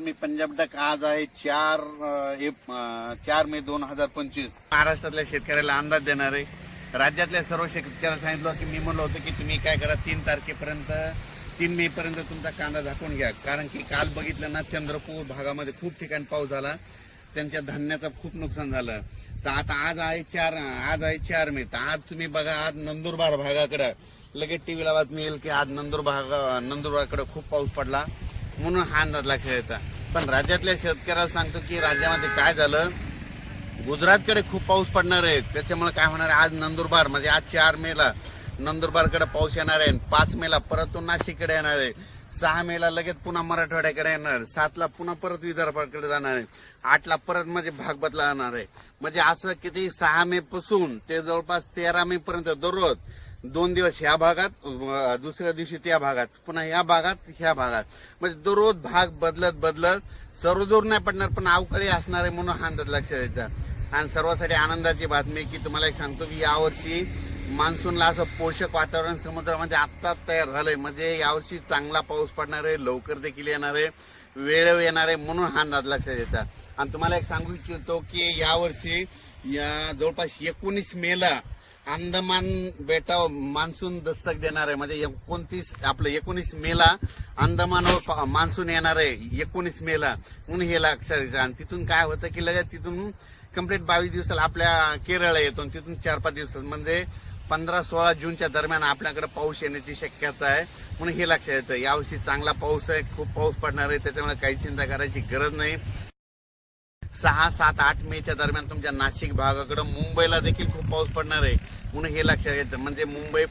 मी Punjab duck आज आहे चार चार मे दोन हजार पंचवीस. महाराष्ट्रातल्या शेतकऱ्याला अंदाज देणार आहे. राज्यातल्या सर्व शेतकऱ्याला सांगितलं की मी म्हणलं होतो की तुम्ही काय करा तीन तारखेपर्यंत तीन मे पर्यंत तुमचा कांदा झाकून घ्या. कारण की काल बघितलं ना चंद्रपूर भागामध्ये खूप ठिकाणी पाऊस झाला. त्यांच्या धान्याचं खूप नुकसान झालं. तर आता आज आहे चार आज आहे चार मे. तर आज तुम्ही बघा आज नंदुरबार भागाकडं लगेच टीव्हीला बातमी येईल की आज नंदुरबार भाग नंदुरबारकडे खूप पाऊस पडला. म्हणून हा अंदाज लक्षात पण राज्यातल्या शेतकऱ्याला सांगतो की राज्यामध्ये काय झालं? गुजरातकडे खूप पाऊस पडणार आहे. त्याच्यामुळे काय होणार आहे? आज नंदुरबार म्हणजे आज चार मेला नंदुरबारकडे पाऊस येणार आहे. पाच मेला परत तो नाशिककडे येणार आहे. सहा मेला लगेच पुन्हा मराठवाड्याकडे येणार सातला पुन्हा परत विदर्भाकडे जाणार आहे. आठला परत म्हणजे भाग जाणार आहे. म्हणजे असं किती सहा मे पासून ते जवळपास तेरा मे पर्यंत दररोज दोन दिवस ह्या भागात दुसऱ्या दिवशी त्या भागात पुन्हा ह्या भागात ह्या भागात. म्हणजे दररोज भाग बदलत बदलत सर्वजोर नाही पडणार पण अवकाळी असणार आहे म्हणून हा अंदाज लक्षात द्यायचा आणि सर्वांसाठी आनंदाची बातमी की तुम्हाला एक सांगतो की यावर्षी मान्सूनला असं पोषक वातावरण समुद्रामध्ये आत्ताच तयार झालंय. म्हणजे यावर्षी चांगला पाऊस पडणार आहे लवकर देखील येणार आहे वेळेवर येणार आहे म्हणून हा अंदाज लक्षात द्यायचा आणि तुम्हाला एक सांगू इच्छितो की यावर्षी या जवळपास एकोणीस मेला अंदमान बेटावर मान्सून दस्तक देणार आहे. म्हणजे एकोणतीस आपलं एकोणीस मेला अंदमानवर मान्सून येणार आहे. एकोणीस मेला. म्हणून हे लक्षात घ्यायचं. आणि तिथून काय होतं की लगेच तिथून कंप्लीट बावीस दिवसाला आपल्या केरळला येतो आणि तिथून चार पाच दिवसात म्हणजे पंधरा सोळा जूनच्या दरम्यान आपल्याकडे पाऊस येण्याची शक्यता आहे. म्हणून हे लक्षात येतं. यावर्षी चांगला पाऊस आहे. खूप पाऊस पडणार आहे. त्याच्यामुळे काही चिंता करायची गरज नाही. सहा सात आठ मेच्या दरम्यान तुमच्या नाशिक भागाकडं मुंबईला देखील खूप पाऊस पडणार आहे. म्हणून हे लक्षात येतं. म्हणजे मुंबई